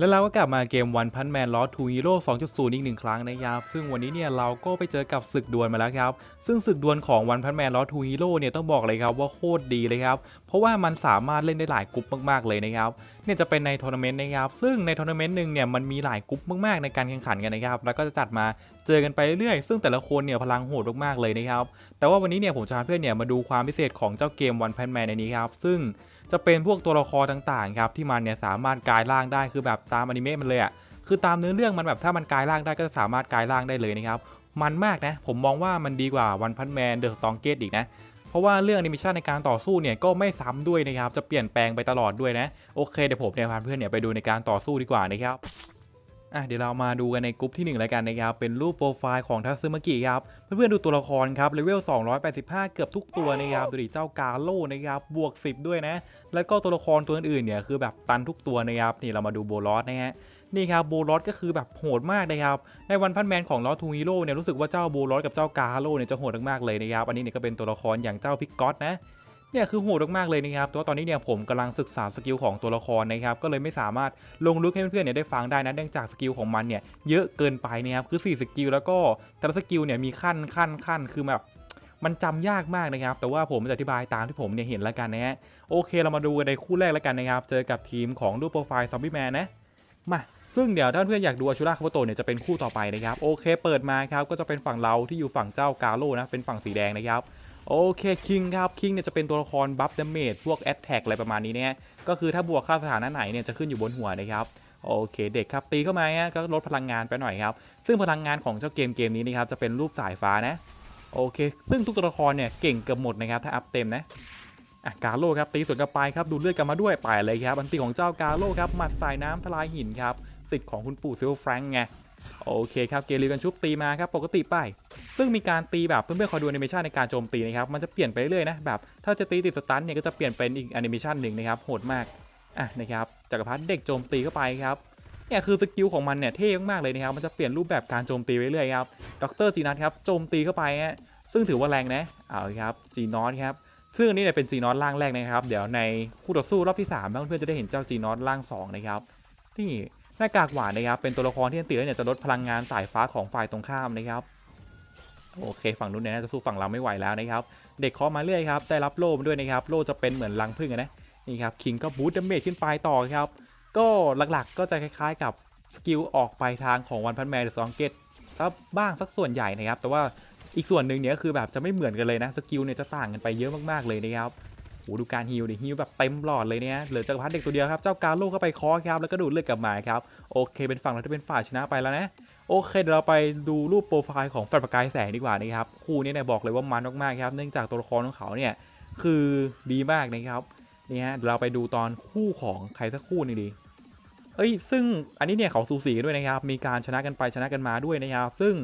แล้วเราก็กลับมาเกมวันพันแมนลอทูฮีโร่2.0 อีกหนึ่งครั้งนะครับ ซึ่งวันนี้เนี่ยเราก็ไปเจอกับศึกดวลมาแล้วครับ ซึ่งศึกดวลของวันพันแมนลอทูฮีโร่เนี่ยต้องบอกเลยครับว่าโคตรดีเลยครับ เพราะว่ามันสามารถเล่นได้หลายกลุ่มมากๆเลยนะครับเนี่ยจะเป็นในทัวร์นาเมนต์นะครับ ซึ่งในทัวร์นาเมนต์หนึ่งเนี่ยมันมีหลายกลุ่มมากๆในการแข่งขันกันนะครับ แล้วก็จะจัดมาเจอกันไปเรื่อยๆ ซึ่งแต่ละคนเนี่ยพลังโหดมากๆเลยนะครับ แต่ว่าวันนี้เนี่ยผมจะพาเพื่อนเนี่ยมาดูความพิเศษของเจ้าเกมวันพันแมนในนี้ครับซึ่ง จะเป็นพวกตัวละครต่างๆครับที่มันเนี่ยสามารถกลายร่างได้คือแบบตามอนิเมะมันเลยอะ่ะคือตามเนื้อเรื่องมันแบบถ้ามันกลายร่างได้ก็จะสามารถกลายร่างได้เลยนะครับมันมากนะผมมองว่ามันดีกว่าวันพันแมนเดอะสตองเกตอีกนะเพราะว่าเรื่องแอนิเมชันในการต่อสู้เนี่ยก็ไม่ซ้ำด้วยนะครับจะเปลี่ยนแปลงไปตลอดด้วยนะโอเคเดี๋ยวผมเนี่ยพาเพื่อนเนี่ยไปดูในการต่อสู้ดีกว่านะครับ อะเดี๋ยวเรามาดูกันในกลุ่มที่1แล้วกันนะครับเป็นรูปโปรไฟล์ของทักซึมากิครับเพื่อนๆดูตัวละครครับเลเวล 285 เกือบทุกตัวนะครับดูดิเจ้ากาโลนะครับบวก 10 ด้วยนะแล้วก็ตัวละครตัวอื่นๆเนี่ยคือแบบตันทุกตัวนะครับนี่เรามาดูโบลอสนะฮะนี่ครับโบลอสก็คือแบบโหดมากนะครับในวันพันแมนของลอสทูฮีโร่เนี่ยรู้สึกว่าเจ้าโบลอสกับเจ้ากาโลเนี่ยจะโหดมากๆเลยนะครับอันนี้เนี่ยก็เป็นตัวละครอย่างเจ้าพิกกอตนะ เนี่ยคือโหดมากๆเลยนะครับต่ว่าตอนนี้เนี่ยผมกำลังศึกษาสกิลของตัวละครนะครับก็เลยไม่สามารถลงลึกให้เพื่อนๆเนี่ยได้ฟังได้นะเนื่องจากสกิลของมันเนี่ยเยอะเกินไปนะครับคือ 4 สกิลแล้วก็แต่ละสกิลเนี่ยมีขั้นขั้นขั้นคือแบบมันจำยากมากนะครับ แต่ว่าผมจะอธิบายตามที่ผมเนี่ยเห็นแล้วกันนะฮะ โอเค เรามาดูกันในคู่แรกแล้วกันนะครับ เจอกับทีมของรูปโปรไฟล์ซอมบี้แมนนะ มา ซึ่งเดี๋ยวถ้าเพื่อนอยากดูอาชูราคาโโตเนี่ยจะเป็นคู่ต่อไปนะครับ โอเค เปิดมาครับ ก็จะเป็นฝั่งเราที่อยู่ฝั่งเจ้ากาโลนะ เป็นฝั่งสีแดงนะครับ โอเคคิงครับคิงเนี่ยจะเป็นตัวละครบัฟดาเมจพวกแอตแทกอะไรประมาณนี้เนี่ยก็คือถ้าบวกค่าสถานะไหนเนี่ยจะขึ้นอยู่บนหัวนะครับโอเคเด็กครับตีเข้ามาฮะก็ลดพลังงานไปหน่อยครับ ซึ่งพลังงานของเจ้าเกมเกมนี้นะครับจะเป็นรูปสายฟ้านะโอเค ซึ่งทุกตัวละครเนี่ยเก่งเกือบหมดนะครับถ้าอัพเต็มนะอะกาโลครับตีสวนกลับไปครับดูเลือดกลับมาด้วยไปเลยครับอันตีของเจ้ากาโลครับหมัดสายน้ำทลายหินครับสิทธิ์ของคุณปู่ซิลแฟรงค์ไงโอเคครับเกลีกันชุบตีมาครับปกติไป ซึ่งมีการตีแบบเพื่อนๆคอยดูแอนิเมชันในการโจมตีนะครับมันจะเปลี่ยนไปเรื่อยๆนะแบบถ้าจะตีติดสตันเนี่ยก็จะเปลี่ยนเป็นอีกแอนิเมชันหนึ่งนะครับโหดมากอะนะครับจักรพรรดิเด็กโจมตีเข้าไปครับเนี่ยคือสกิลของมันเนี่ยเท่มากๆเลยนะครับมันจะเปลี่ยนรูปแบบการโจมตีไปเรื่อยๆครับดรจีนัทครับโจมตีเข้าไปฮะซึ่งถือว่าแรงนะเอาละครับจีนอสครับซึ่งอันนี้เนี่ยเป็นจีนอสร่างแรกนะครับ เดี๋ยวในคู่ต่อสู้รอบที่3เพื่อนๆจะได้เห็นเจ้าจีนอสร่างสองนะครับนี่หน้ากากหวานนะครับเป็นตัวละครที่อันติแล้วเนี่ยจะลดพลังงานสายฟ้าของฝ่ายตรงข้ามนะครับ โอเคฝั่งนู้นเนี่ยจะสู้ฝั่งเราไม่ไหวแล้วนะครับ เด็กเคาะมาเรื่อยครับ ได้รับโล่มาด้วยนะครับ โล่จะเป็นเหมือนลังพึ่งนะนี่ครับคิงก็บูทดาเมจขึ้นไปต่อครับ ก็หลักๆก็จะคล้ายๆกับสกิลออกไปทางของวันพันแมนหรือซองเกตถ้าบ้างสักส่วนใหญ่นะครับ แต่ว่าอีกส่วนหนึ่งเนี่ยคือแบบจะไม่เหมือนกันเลยนะสกิลเนี่ยจะต่างกันไปเยอะมากๆเลยนะครับ หดูการฮิลดิฮิลแบบเต็มหลอดเลยเนี่ยเหลือจักรพรรดิเด็กตัวเดียวครับเจ้ากาโลเข้าไปคอครับแล้วก็ดูดเลือดกลับมาครับโอเค เป็นฝั่งเราที่เป็นฝ่ายชนะไปแล้วนะโอเคเดี๋ยวเราไปดูรูปโปรไฟล์ของแฟนประกายแสงดีกว่านะครับคู่นี้เนี่ยบอกเลยว่ามันมากๆครับเนื่องจากตัวละครของเขาเนี่ยคือดีมากนะครับนี่ฮะเดี๋ยวเราไปดูตอนคู่ของใครสักคู่หนึงดีเอ้ยซึ่งอันนี้เนี่ยเขาสูสีด้วยนะครับมีการชนะกันไปชนะกันมาด้วยนะครับซึ่ง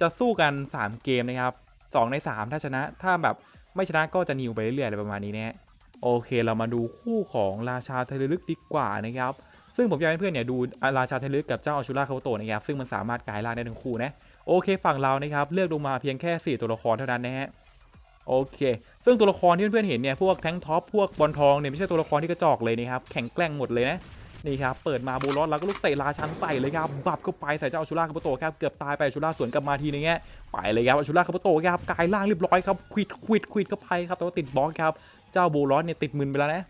จะสู้กัน 3 เกมนะครับ2ใน 3 ถ้าชนะถ้าแบบไม่ชนะก็จะนิวไปเรื่อยๆอะไรประมาณนี้นะฮะ โอเคเรามาดูคู่ของราชาเทเลลึกดีกว่านะครับซึ่งผมอยากให้เพื่อนเนี่ยดูราชาเทเลลึกกับเจ้าอชูราคาโตนะครับซึ่งมันสามารถกลายร่างได้ทั้งคู่นะโอเคฝั่งเรานะครับเลือกลงมาเพียงแค่ 4 ตัวละครเท่านั้นนะฮะโอเค ซึ่งตัวละครที่เพื่อนๆเห็นเนี่ยพวกแทงท็อปพวกบอลทองเนี่ยไม่ใช่ตัวละครที่กระจอกเลยนะครับแข็งแกร่งหมดเลยนะนี่ครับเปิดมาโบลอสแล้วก็ลูกเตะราชันใส่เลยครับบับเข้าไปใส่เจ้าอชูราคาโตครับเกือบตายไปอชูราสวนกลับมาทีนึงเงี้ยไปเลยครับอชูราคาโตครับกลายร่างเรียบร้อยครับควิดควิดควิดเข้าไปครับแต่ว่าติดบล็อกครับ เจ้าโบลอสเนี่ยติดมึนไปแล้วนะ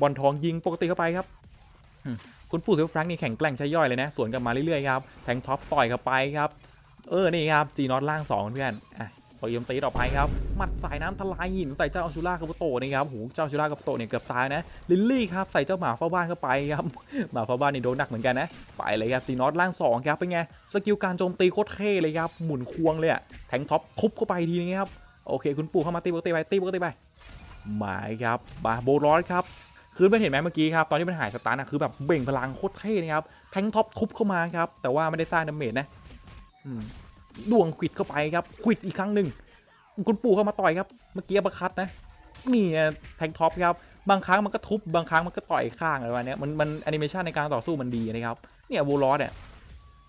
บอลทองยิงปกติเข้าไปครับคุณปู่เซลฟรังก์นี่แข็งแกร่งใช้ย่อยเลยนะสวนกลับมาเรื่อยๆครับแทงท็อปต่อยเข้าไปครับ เออนี่ครับจีนอตล่าง2เพื่อนอะพอยยมตีต่อไปครับหมัดสายน้ำทลายหินใส่เจ้าอาชูราคาโตนี่ครับหูเจ้าอาชูราคาโตเนี่ยเกือบตายนะลิลลี่ครับใส่เจ้าหมาเฝ้าบ้านเข้าไปครับหมาเฝ้าบ้านนี่โดนหนักเหมือนกันนะไปเลยครับจีนอตล่าง2ครับเป็นไงสกิลการโจมตีโคตรเท่เลยครับหมุนควงเลยอะแทงท็อปทุบเข้าไปทีนึงครับโอเค คุณปู่เข้ามาตีปกติไปตีปกติไป หมายครับบาโบรอสครับคือไม่เห็นไหมเมื่อกี้ครับตอนที่มันหายสตาร์ทอะคือแบบเบ่งพลังโคตรเท่นะครับแทงท็อปทุบเข้ามาครับแต่ว่าไม่ได้สร้างดาเมจนะดวงควิดเข้าไปครับควิดอีกครั้งหนึ่งคุณปู่เข้ามาต่อยครับเมื่อกี้ประคัดนะนี่แทงท็อปครับบางครั้งมันก็ทุบบางครั้งมันก็ต่อยข้างอะไรประมาณนี้มันมันแอนิเมชันในการต่อสู้มันดีนะครับเนี่ยโบลอสเนี่ย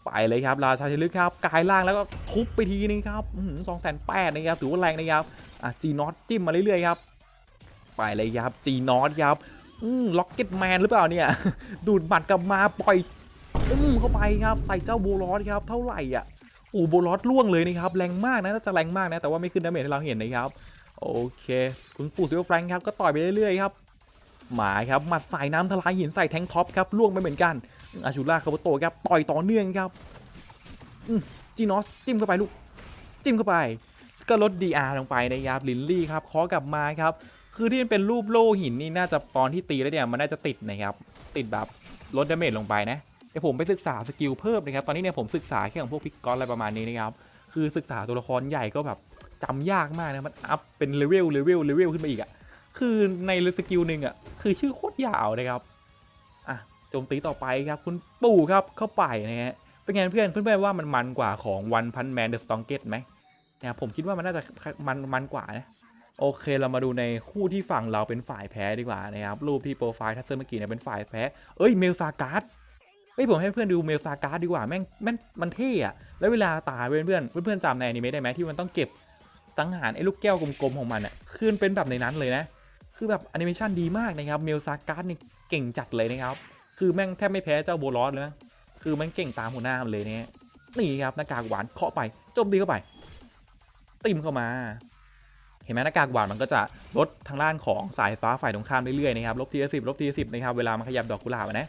ไปเลยครับราชาชลึกครับกายล่างแล้วก็ทุบไปทีนึงครับสองแสนแปดนะครับถือว่าแรงนะครับอะจีนอตจิ้มมาเรื่อยๆครับ ไปเลยครับจีนอตครับอืมล็อกเก็ตแมนหรือเปล่าเนี่ย ดูดบัตรกลับมาปล่อยอุ้มเข้าไปครับใส่เจ้าโบลอสครับเท่าไหร่อะอ้โบลอสล่วงเลยนะครับแรงมากนะน่าจะแรงมากนะแต่ว่าไม่ขึ้นดาเมจให้เราเห็นนะครับโอเค คุณปู่ซิลแฟรงครับก็ต่อยไปเรื่อยๆครับหมาครับหมัดสายน้ำทลายหินใส่แทงท็อปครับล่วงไปเหมือนกันอาชูล่าคาโบโตะครับต่อยต่อเนื่องครับอืมจีนอสจิ้มเข้าไปลูกจิ้มเข้าไป ก็ลด DR ลงไปนะครับลินลี่ครับเคาะกลับมาครับ คือที่มันเป็นรูปโล่หินนี่น่าจะตอนที่ตีแล้วเนี่ยมันน่าจะติดนะครับ ติดแบบลดดาเมจลงไปนะเดี๋ยวผมไปศึกษาสกิลเพิ่มนะครับ ตอนนี้เนี่ยผมศึกษาแค่ของพวกพิกกอสอะไรประมาณนี้นะครับ คือศึกษาตัวละครใหญ่ก็แบบจำยากมากนะ มันอัพเป็นเลเวลเลเวลเลเวลขึ้นมาอีกอะคือในสกิลหนึ่งอะคือชื่อโคตรยาวนะครับ อะโจมตีต่อไปครับคุณปู่ครับเข้าไปนะฮะ เป็นไงเพื่อนเพื่อนๆว่ามันมันกว่าของวันพันแมนเดอะสตองเกตไหมนะผมคิดว่ามันน่าจะมันมันกว่านะ โอเคเรามาดูในคู่ที่ฝั่งเราเป็นฝ่ายแพ้ดีกว่านะครับรูปที่โปรไฟล์ทัศเซอร์เมื่อกี้เนี่ยเป็นฝ่ายแพ้เอ้ยเมลซาการ์ดเอ้ยผมให้เพื่อนดูเมลซาการ์ดดีกว่าแม่งแม่งมันเท่อะแล้วเวลาตายเพื่อนเพื่อนเพื่อนจำในอนิเมะได้ไหมที่มันต้องเก็บสังหารไอ้ลูกแก้วกลมๆของมันอะคือมันเป็นแบบในนั้นเลยนะ คือแบบแอนิเมชันดีมากนะครับเมลซาการ์ดนี่เก่งจัดเลยนะครับคือแม่งแทบไม่แพ้เจ้าโบลอสเลยนะคือแม่งเก่งตามหัวหน้ามันเลยเนี่ยนี่ครับหน้ากากหวานเคาะไปโจมตีเข้าไป ติมเข้ามา เห็นไหมหน้ากากหวานมันก็จะลดทางด้านของสายฟ้าฝ่ายตรงข้ามเรื่อยๆนะครับลบทีละสิบลบทีละสิบนะครับเวลามันขยับดอกกุหลาบนะ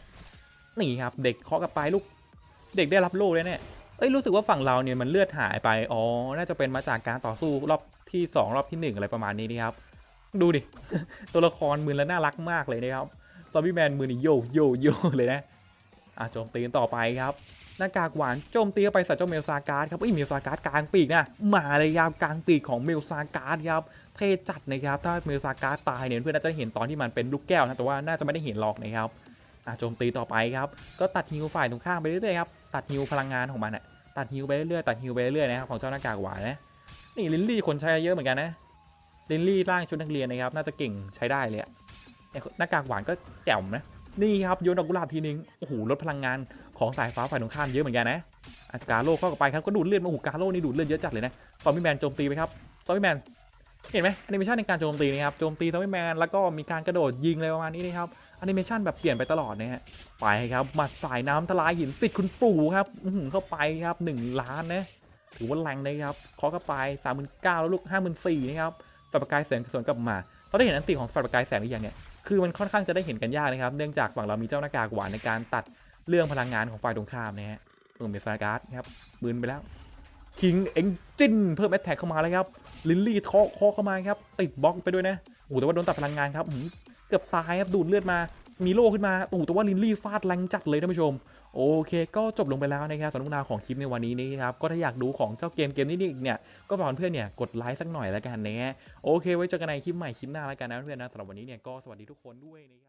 นี่ครับเด็กเคาะกับปลายลูกเด็กได้รับโล่เลยเนี่ยเอ้ยรู้สึกว่าฝั่งเราเนี่ยมันเลือดหายไปอ๋อน่าจะเป็นมาจากการต่อสู้รอบที่สองรอบที่หนึ่งอะไรประมาณนี้นะครับดูดิตัวละครมือแล้วน่ารักมากเลยนะครับซอมบี้แมนมือนี่โยโยโยเลยนะอะโจมตีกันต่อไปครับ หน้ากากหวานโจมตีไปใส่เจ้าเมลซาการ์ดครับเอ้ยเมลซาการ์ดกลางปีกนะมาเลยครับกลางปีกของเมลซาการ์ดครับเท่จัดนะครับถ้าเมลซาการ์ดตายเนี่ยเพื่อนน่าจะเห็นตอนที่มันเป็นลูกแก้วนะแต่ว่าน่าจะไม่ได้เห็นหรอกนะครับอะโจมตีต่อไปครับก็ตัดฮิวฝ่ายตรงข้ามไปเรื่อยๆครับตัดฮิวพลังงานของมันอะตัดฮิวไปเรื่อยๆตัดฮิวไปเรื่อยๆนะครับของเจ้าหน้ากากหวานนะนี่ลินลี่คนใช้เยอะเหมือนกันนะลินลี่ร่างชุดนักเรียนนะครับน่าจะเก่งใช้ได้เลยอะเนี่ยหน้ากากหวานก็แจ่มนะ นี่ครับโยนดอกกุหลาบทีนึงโอ้โหลดพลังงานของสายฟ้าฝ่ายตรงข้ามเยอะเหมือนกันนะอากาโลเข้าไปครับก็ดูดเลือดมาโอ้โหกาโลนี่ดูดเลือดเยอะจัดเลยนะซอมบี้แมนโจมตีไปครับซอมบี้แมนเห็นไหมแอนิเมชันในการโจมตีนะครับโจมตีซอมบี้แมนแล้วก็มีการกระโดดยิงอะไรประมาณนี้นะครับแอนิเมชันแบบเปลี่ยนไปตลอดนะฮะไปครับหมัดสายน้ำทลายหินสิทธิ์คุณปู่ครับอือหือเข้าไปครับ 1 ล้านนะถือว่าแรงนะครับเคาะเข้าไป3 9 0 0 0แล้วลูก5 4 0 0นะครับฝันประกายแสงสวนกลับมาเราได้เห็นอันติของฝันประกายแสงหรือยังเนี่ย คือมันค่อนข้างจะได้เห็นกันยากนะครับ เนื่องจากฝั่งเรามีเจ้าหน้ากากหวานในการตัดเรื่องพลังงานของฝ่ายตรงข้ามนะฮะเพิ่มเมสซาการ์ดครับบืนไปแล้วคิงเอ็งจินเพิ่มแอตแทกเข้ามาแล้วครับลินลี่เคาะเคอเข้ามาครับติดบล็อกไปด้วยนะโอ้โหแต่ว่าโดนตัดพลังงานครับเกือบตายครับดูดเลือดมา มีโล่ขึ้นมาโอ้โหแต่ว่าลินลี่ฟาดแรงจัดเลยท่านผู้ชม โอเคก็จบลงไปแล้วนะครับสำหรับเรื่องราวของคลิปในวันนี้นะครับก็ถ้าอยากดูของเจ้าเกมเกมนี้อีกเนี่ยก็ฝากเพื่อนเนี่ยกดไลค์สักหน่อยแล้วกันนะโอเค ไว้เจอกันในคลิปใหม่คลิปหน้าแล้วกันนะเพื่อนนะสำหรับวันนี้เนี่ยก็สวัสดีทุกคนด้วยนะครับ